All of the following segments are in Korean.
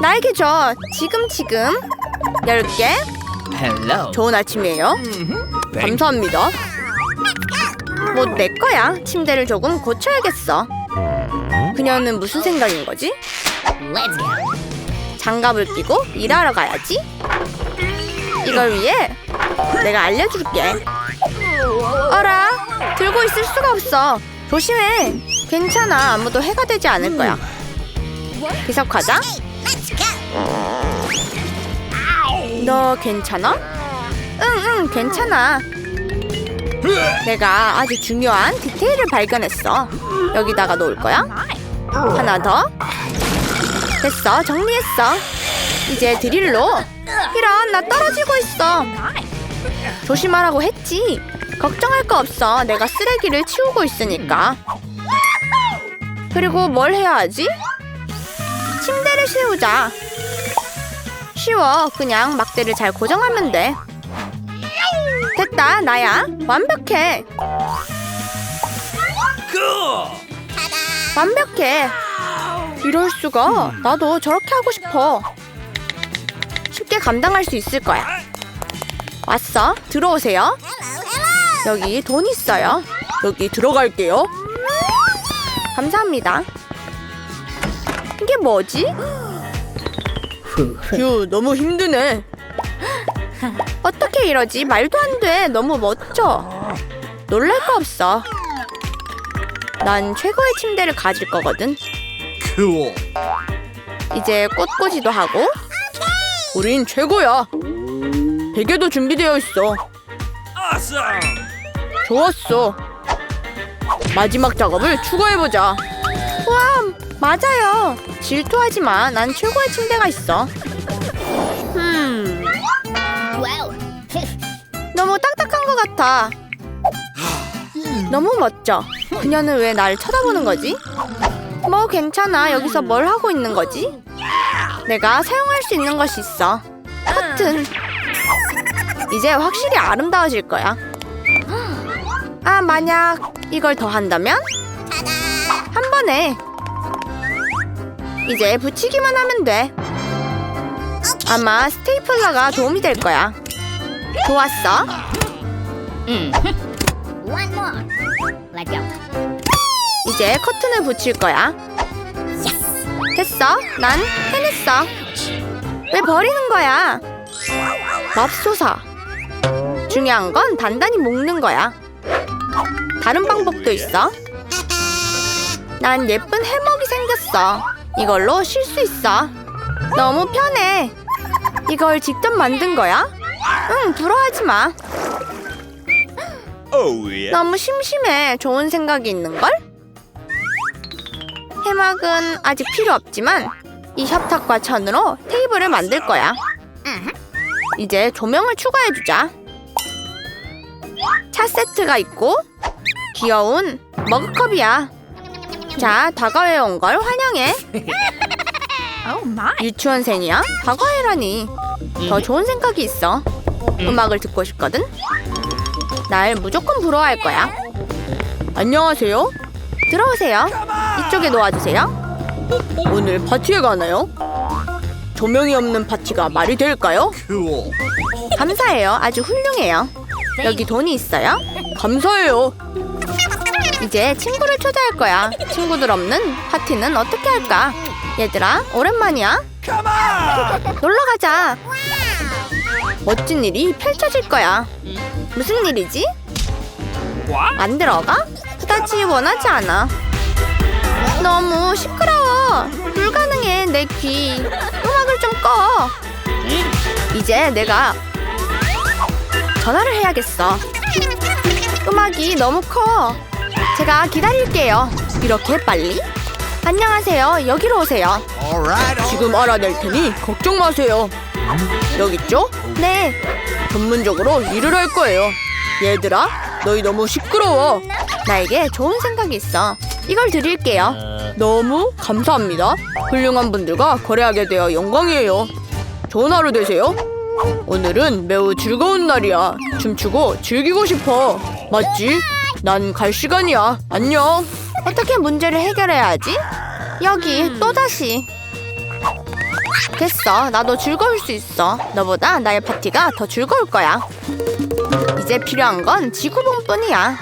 나에게 줘. 지금 지금. 열 개 Hello. 좋은 아침이에요. Thank 감사합니다. 뭐 내 거야. 침대를 조금 고쳐야겠어. 그녀는 무슨 생각인 거지? 장갑을 끼고 일하러 가야지. 이걸 위해 내가 알려줄게. 어라, 들고 있을 수가 없어. 조심해. 괜찮아. 아무도 해가 되지 않을 거야. 비석하자. 너 괜찮아? 응, 응, 괜찮아. 내가 아주 중요한 디테일을 발견했어. 여기다가 놓을 거야. 하나 더. 됐어, 정리했어. 이제 드릴로. 이런, 나 떨어지고 있어. 조심하라고 했지. 걱정할 거 없어. 내가 쓰레기를 치우고 있으니까. 그리고 뭘 해야 하지? 침대를 세우자. 쉬워. 그냥 막대를 잘 고정하면 돼. 됐다, 나야. 완벽해. 완벽해. 이럴 수가. 나도 저렇게 하고 싶어. 쉽게 감당할 수 있을 거야. 왔어. 들어오세요. 여기 돈 있어요. 여기 들어갈게요. 감사합니다. 뭐지? 휴, 너무 힘드네. 어떻게 이러지? 말도 안 돼. 너무 멋져. 놀랄 거 없어. 난 최고의 침대를 가질 거거든. Cool. 이제 꽃꽂이도 하고. 우린 최고야. 베개도 준비되어 있어. Awesome. 좋았어. 마지막 작업을 추가해보자. 우와, 맞아요. 질투하지 마. 난 최고의 침대가 있어. 음, 너무 딱딱한 것 같아. 너무 멋져. 그녀는 왜날 쳐다보는 거지? 뭐 괜찮아. 여기서 뭘 하고 있는 거지? 내가 사용할 수 있는 것이 있어. 커튼. 이제 확실히 아름다워질 거야. 아, 만약 이걸 더 한다면? 한 번에. 이제 붙이기만 하면 돼. 아마 스테이플러가 도움이 될 거야. 좋았어. 이제 커튼을 붙일 거야. 됐어. 난 해냈어. 왜 버리는 거야? 맙소사. 중요한 건 단단히 묶는 거야. 다른 방법도 있어. 난 예쁜 해먹이 생겼어. 이걸로 쉴 수 있어. 너무 편해. 이걸 직접 만든 거야? 응, 부러워하지 마. Oh. 너무 심심해. 좋은 생각이 있는걸? 해막은 아직 필요 없지만 이 협탁과 천으로 테이블을 만들 거야. 이제 조명을 추가해주자. 차 세트가 있고 귀여운 머그컵이야. 자, 다가회 온걸 환영해. Oh my. 유치원생이야? 다과해라니. 더 좋은 생각이 있어. 음악을 듣고 싶거든? 날 무조건 부러워할 거야. 안녕하세요. 들어오세요. 이쪽에 놓아주세요. 오늘 파티에 가나요? 조명이 없는 파티가 말이 될까요? Cool. 감사해요. 아주 훌륭해요. 여기 돈이 있어요? 감사해요. 이제 친구를 초대할 거야. 친구들 없는 파티는 어떻게 할까? 얘들아, 오랜만이야. 놀러 가자. 멋진 일이 펼쳐질 거야. 무슨 일이지? 안 들어가? 그다지 원하지 않아. 너무 시끄러워. 불가능해 내 귀. 음악을 좀 꺼. 이제 내가 전화를 해야겠어. 음악이 너무 커. 제가 기다릴게요. 이렇게 빨리? 안녕하세요. 여기로 오세요. 지금 알아낼 테니 걱정 마세요. 여기 있죠? 네. 전문적으로 일을 할 거예요. 얘들아, 너희 너무 시끄러워. 나에게 좋은 생각이 있어. 이걸 드릴게요. 너무 감사합니다. 훌륭한 분들과 거래하게 되어 영광이에요. 좋은 하루 되세요. 오늘은 매우 즐거운 날이야. 춤추고 즐기고 싶어. 맞지? 난 갈 시간이야. 안녕. 어떻게 문제를 해결해야 하지? 여기 또다시. 됐어. 나도 즐거울 수 있어. 너보다 나의 파티가 더 즐거울 거야. 이제 필요한 건 지구본뿐이야.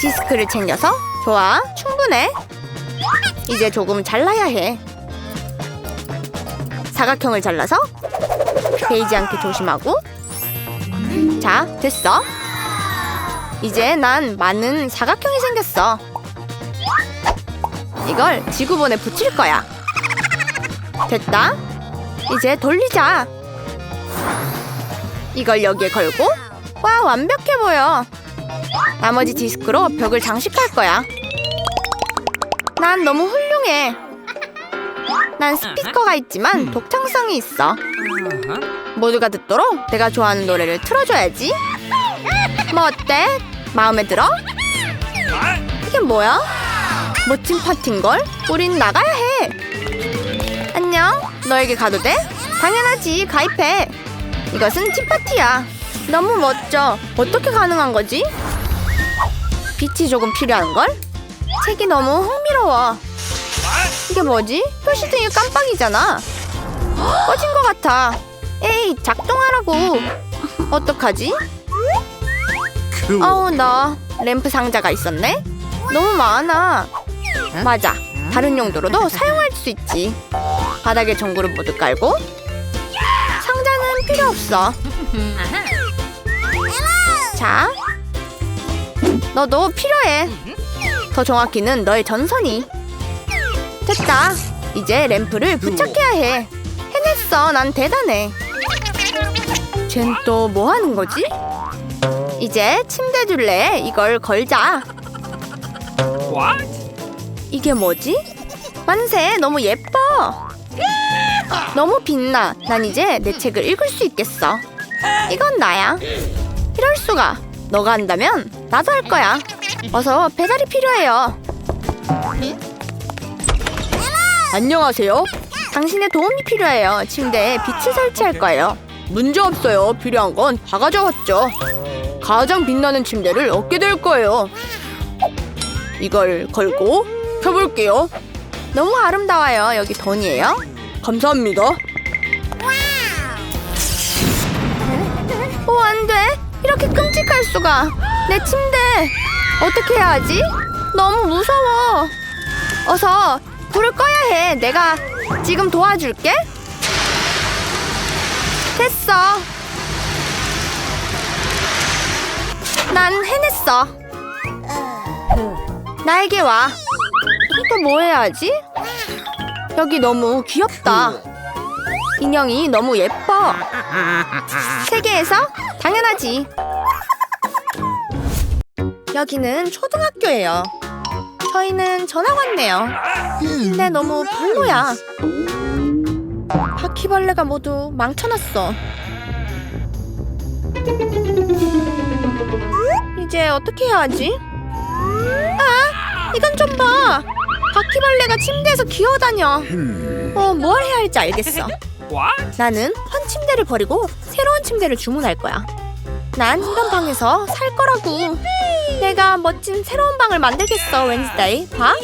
디스크를 챙겨서 좋아. 충분해. 이제 조금 잘라야 해. 사각형을 잘라서 베이지 않게 조심하고. 자, 됐어. 이제 난 많은 사각형이 생겼어. 이걸 지구본에 붙일 거야. 됐다. 이제 돌리자. 이걸 여기에 걸고 와 완벽해 보여. 나머지 디스크로 벽을 장식할 거야. 난 너무 훌륭해. 난 스피커가 있지만 독창성이 있어. 모두가 듣도록 내가 좋아하는 노래를 틀어줘야지. 뭐 어때? 마음에 들어? 이게 뭐야? 멋진 파티인걸? 우린 나가야 해. 안녕. 너에게 가도 돼? 당연하지. 가입해. 이것은 팀파티야. 너무 멋져. 어떻게 가능한 거지? 빛이 조금 필요한걸? 책이 너무 흥미로워. 이게 뭐지? 표시등이 깜빡이잖아. 헉, 꺼진 것 같아. 에이, 작동하라고. 어떡하지? 어우, 너 램프 상자가 있었네? 너무 많아. 맞아. 다른 용도로도 사용할 수 있지. 바닥에 전구를 모두 깔고 상자는 필요 없어. 자, 너도 필요해. 더 정확히는 너의 전선이. 됐다. 이제 램프를 부착해야 해. 해냈어. 난 대단해. 쟨 또 뭐 하는 거지? 이제 침대 둘레에 이걸 걸자. What? 이게 뭐지? 만세, 너무 예뻐. 너무 빛나. 난 이제 내 책을 읽을 수 있겠어. 이건 나야. 이럴 수가. 너가 한다면 나도 할 거야. 어서 배달이 필요해요. 안녕하세요. 당신의 도움이 필요해요. 침대에 빛을 설치할 거예요. 문제 없어요. 필요한 건 다 가져왔죠. 가장 빛나는 침대를 얻게 될 거예요. 이걸 걸고 펴볼게요. 너무 아름다워요. 여기 돈이에요. 감사합니다. 오, 안 돼. 이렇게 끔찍할 수가. 내 침대. 어떻게 해야 하지? 너무 무서워. 어서 불을 꺼야 해. 내가 지금 도와줄게. 됐어. 난 해냈어. 나에게 와. 또 뭐 해야 하지? 여기 너무 귀엽다. 인형이 너무 예뻐. 세계에서 당연하지. 여기는 초등학교예요. 저희는 전학 왔네요. 근데 너무 별로야. 바퀴벌레가 모두 망쳐놨어. 이제 어떻게 해야 하지? 아, 이건 좀 봐. 바퀴벌레가 침대에서 기어다녀. 어, 뭘 해야 할지 알겠어. 나는 헌 침대를 버리고 새로운 침대를 주문할 거야. 난 이런 방에서 살 거라고. 내가 멋진 새로운 방을 만들겠어, 웬즈데이. 봐?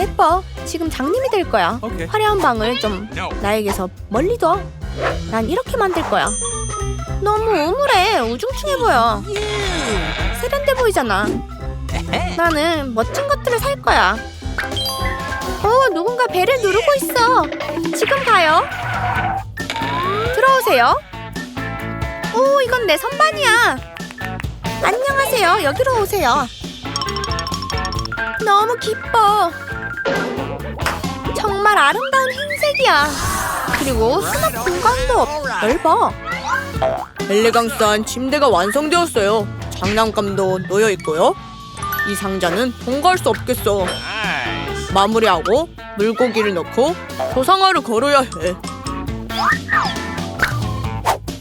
예뻐. 지금 장님이 될 거야. 화려한 방을 좀. 나에게서 멀리 둬. 난 이렇게 만들 거야. 너무 우물해. 우중충해 보여. 세련돼 보이잖아. 나는 멋진 것들을 살 거야. 어, 누군가 배를 누르고 있어. 지금 가요. 들어오세요. 오, 이건 내 선반이야. 안녕하세요. 여기로 오세요. 너무 기뻐. 정말 아름다운 흰색이야. 그리고 수납 공간도 넓어. 엘레강스한 침대가 완성되었어요. 장난감도 놓여 있고요. 이 상자는 통과할 수 없겠어. 마무리하고 물고기를 넣고 조상화를 걸어야 해.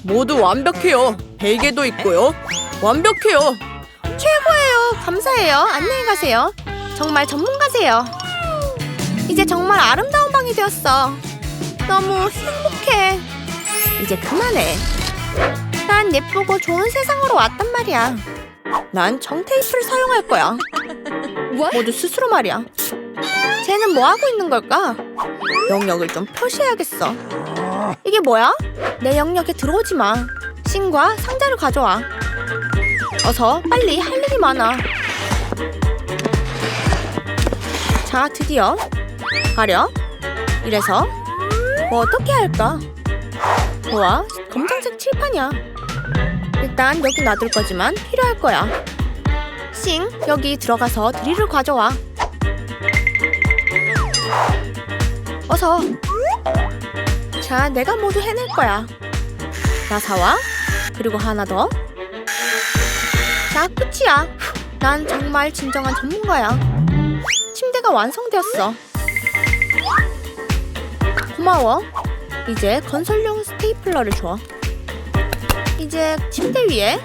모두 완벽해요. 베개도 있고요. 완벽해요. 최고예요. 감사해요. 안녕히 가세요. 정말 전문가세요. 이제 정말 아름다운 방이 되었어. 너무 행복해. 이제 그만해. 난 예쁘고 좋은 세상으로 왔단 말이야. 난 정테이프를 사용할 거야. 모두 스스로 말이야. 쟤는 뭐 하고 있는 걸까? 영역을 좀 표시해야겠어. 이게 뭐야? 내 영역에 들어오지 마. 신과 상자를 가져와. 어서 빨리 할 일이 많아. 자, 드디어 가려. 이래서 뭐 어떻게 할까? 좋아, 검정색 칠판이야. 일단 여기 놔둘 거지만 필요할 거야. 싱, 여기 들어가서 드릴을 가져와. 어서. 자, 내가 모두 해낼 거야. 나사와 그리고 하나 더. 자, 끝이야. 난 정말 진정한 전문가야. 침대가 완성되었어. 고마워. 이제 건설용 스테이플러를 줘. 이제 침대 위에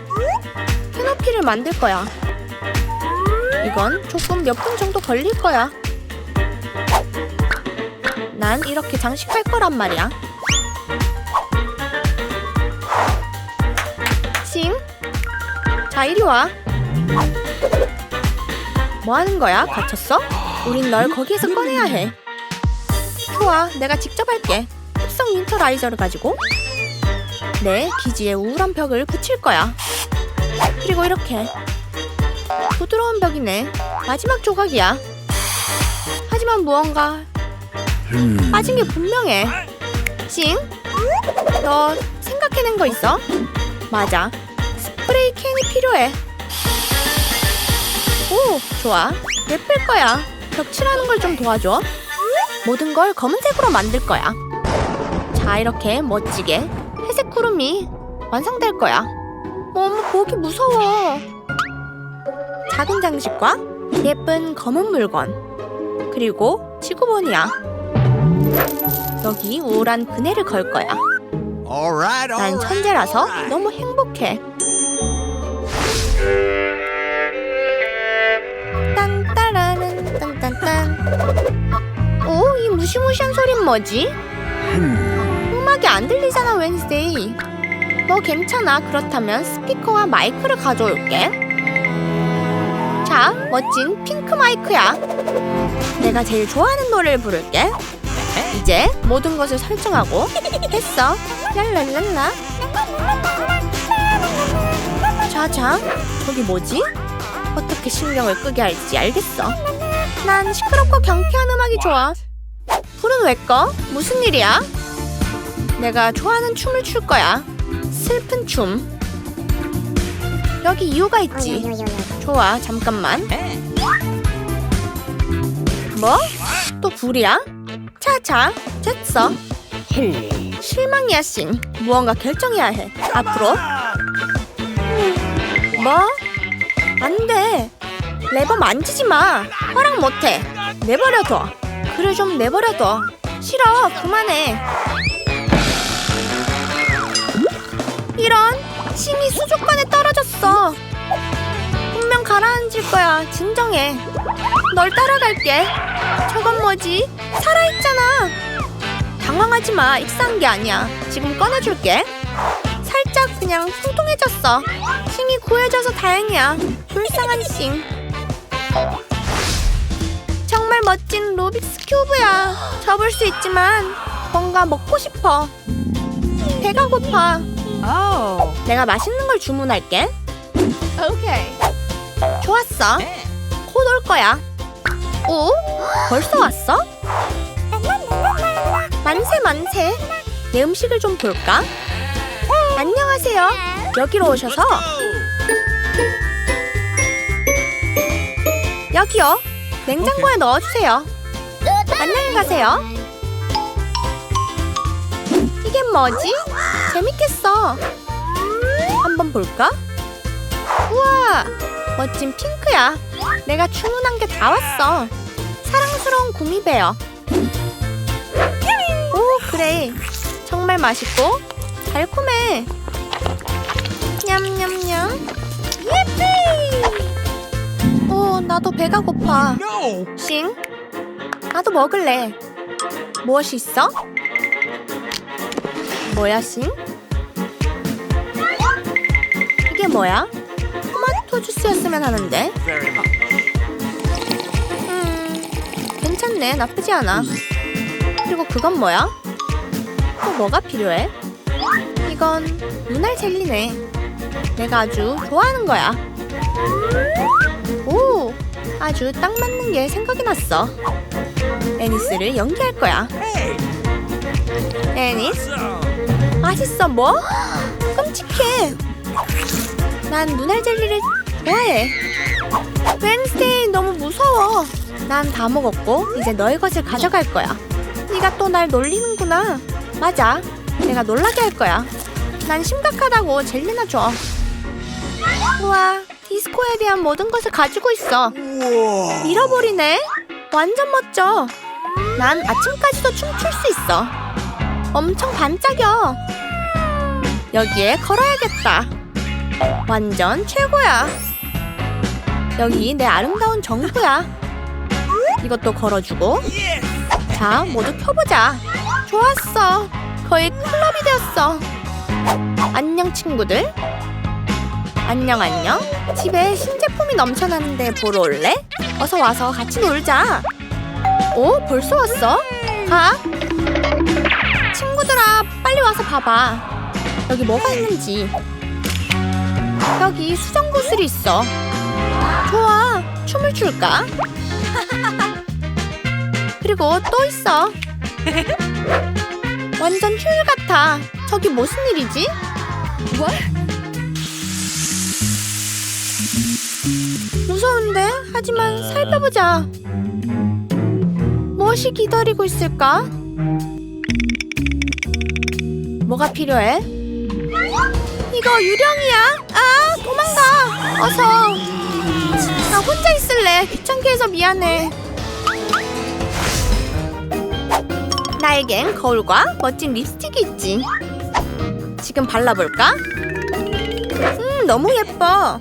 캐노피를 만들 거야. 이건 조금 몇 분 정도 걸릴 거야. 난 이렇게 장식할 거란 말이야. 싱, 자 이리 와. 뭐 하는 거야? 갇혔어? 우린 널 거기에서 꺼내야 해. 좋아, 내가 직접 할게. 흡성 윈터 라이저를 가지고 내 기지에 우울한 벽을 붙일 거야. 그리고 이렇게 부드러운 벽이네. 마지막 조각이야. 하지만 무언가 빠진 게 분명해. 싱, 너 생각해낸 거 있어? 맞아. 스프레이 캔이 필요해. 오, 좋아. 예쁠 거야. 벽칠하는 걸 좀 도와줘. 모든 걸 검은색으로 만들 거야. 자, 이렇게 멋지게 회색 구름이 완성될 거야. 너무 보기 무서워. 작은 장식과 예쁜 검은 물건. 그리고 지구본이야. 여기 우울한 그네를 걸 거야. 난. 천재라서 너무 행복해. 딴따라는 딴딴딴. 오, 이 무시무시한 소린 뭐지? 음악이 안 들리잖아, 웬스데이. 너 괜찮아. 그렇다면 스피커와 마이크를 가져올게. 자, 멋진 핑크 마이크야. 내가 제일 좋아하는 노래를 부를게. 이제 모든 것을 설정하고 했어. 랄랄랄라. 자자, 저기 뭐지? 어떻게 신경을 끄게 할지 알겠어. 난 시끄럽고 경쾌한 음악이 좋아. 불은 왜 꺼? 무슨 일이야? 내가 좋아하는 춤을 출 거야. 슬픈 춤. 여기 이유가 있지. 좋아, 잠깐만. 뭐? 또 불이야? 차차, 됐어. 실망이야, 싱. 무언가 결정해야 해. 앞으로. 뭐? 안 돼. 레버 만지지 마. 허락 못 해. 내버려둬. 그래, 좀 내버려둬. 싫어, 그만해. 이런, 싱이 수족관에 떨어졌어. 분명 가라앉을 거야. 진정해. 널 따라갈게. 저건 뭐지? 살아있잖아. 당황하지 마. 익사한 게 아니야. 지금 꺼내줄게. 살짝 그냥 통통해졌어. 싱이 구해줘서 다행이야. 불쌍한 싱. 정말 멋진 루빅스 큐브야. 접을 수 있지만 뭔가 먹고 싶어. 배가 고파. Oh. 내가 맛있는 걸 주문할게. Okay. 좋았어. 곧 올 거야. 오? 벌써 왔어? 만세 만세. 내 음식을 좀 볼까? 안녕하세요. 여기로 오셔서 여기요. 냉장고에 넣어주세요. 안녕히 가세요. 이게 뭐지? 재밌겠어. 한번 볼까? 우와, 멋진 핑크야. 내가 주문한 게 다 왔어. 사랑스러운 구미베어. 오, 그래. 정말 맛있고 달콤해. 냠냠냠. 예삐! 오, 나도 배가 고파. No. 싱, 나도 먹을래. 무엇이 있어? 뭐야, 싱? 이게 뭐야? 토마토 주스였으면 하는데. 음, 괜찮네. 나쁘지 않아. 그리고 그건 뭐야? 또 뭐가 필요해? 이건 눈알 젤리네. 내가 아주 좋아하는 거야. 오, 아주 딱 맞는 게 생각이 났어. 애니스를 연기할 거야. 애니스. 맛있어 뭐? 끔찍해. 난 눈알 젤리를 좋아해. 웬스테이 너무 무서워. 난 다 먹었고 이제 너의 것을 가져갈 거야. 네가 또 날 놀리는구나. 맞아. 내가 놀라게 할 거야. 난 심각하다고 젤리나 줘. 우와, 디스코에 대한 모든 것을 가지고 있어. 잃어버리네. 완전 멋져. 난 아침까지도 춤출 수 있어. 엄청 반짝여. 여기에 걸어야겠다. 완전 최고야. 여기 내 아름다운 정수야. 이것도 걸어주고. 자, 모두 켜보자. 좋았어. 거의 클럽이 되었어. 안녕, 친구들. 안녕, 안녕. 집에 신제품이 넘쳐나는데 보러 올래? 어서 와서 같이 놀자. 오, 벌써 왔어? 가. 친구들아, 빨리 와서 봐봐. 여기 뭐가 있는지. 여기 수정 구슬이 있어. 좋아, 춤을 출까? 그리고 또 있어. 완전 효율 같아. 저기 무슨 일이지? 무서운데? 하지만 살펴보자. 무엇이 기다리고 있을까? 뭐가 필요해? 이거 유령이야. 아, 도망가. 어서. 나 혼자 있을래. 귀찮게 해서 미안해. 나에겐 거울과 멋진 립스틱이 있지. 지금 발라볼까? 음, 너무 예뻐.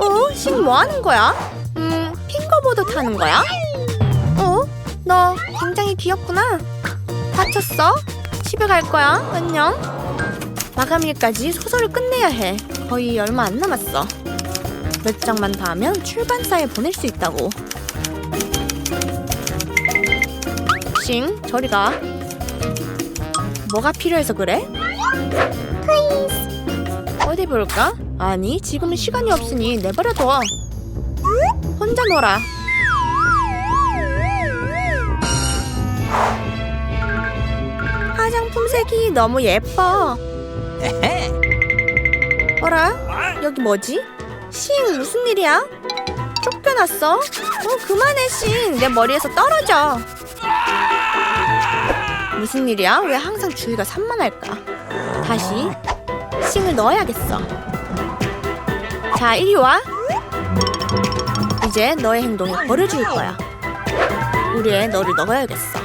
어, 신 뭐 하는 거야? 음, 핑거보드 타는 거야? 어? 너 굉장히 귀엽구나. 다쳤어? 집에 갈 거야. 안녕. 마감일까지 소설을 끝내야 해. 거의 얼마 안 남았어. 몇 장만 더 하면 출판사에 보낼 수 있다고. 싱, 저리 가. 뭐가 필요해서 그래? 어디 볼까? 아니, 지금은 시간이 없으니 내버려둬. 혼자 놀아. 화장품 색이 너무 예뻐. 어라? 여기 뭐지? 싱, 무슨 일이야? 쫓겨났어? 어, 그만해, 싱. 내 머리에서 떨어져. 무슨 일이야? 왜 항상 주위가 산만할까? 다시 싱을 넣어야겠어. 자, 이리 와. 이제 너의 행동이 버려질 거야. 우리에 너를 넣어야겠어.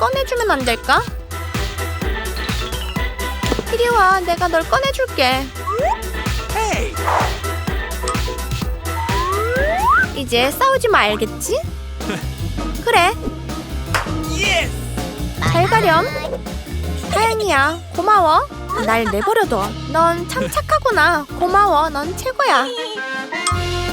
꺼내주면 안 될까? 이리 와, 내가 널 꺼내줄게. 이제 싸우지 마, 알겠지? 그래. 잘 가렴. 다행이야. 고마워. 날 내버려둬. 넌 참 착하구나. 고마워. 넌 최고야.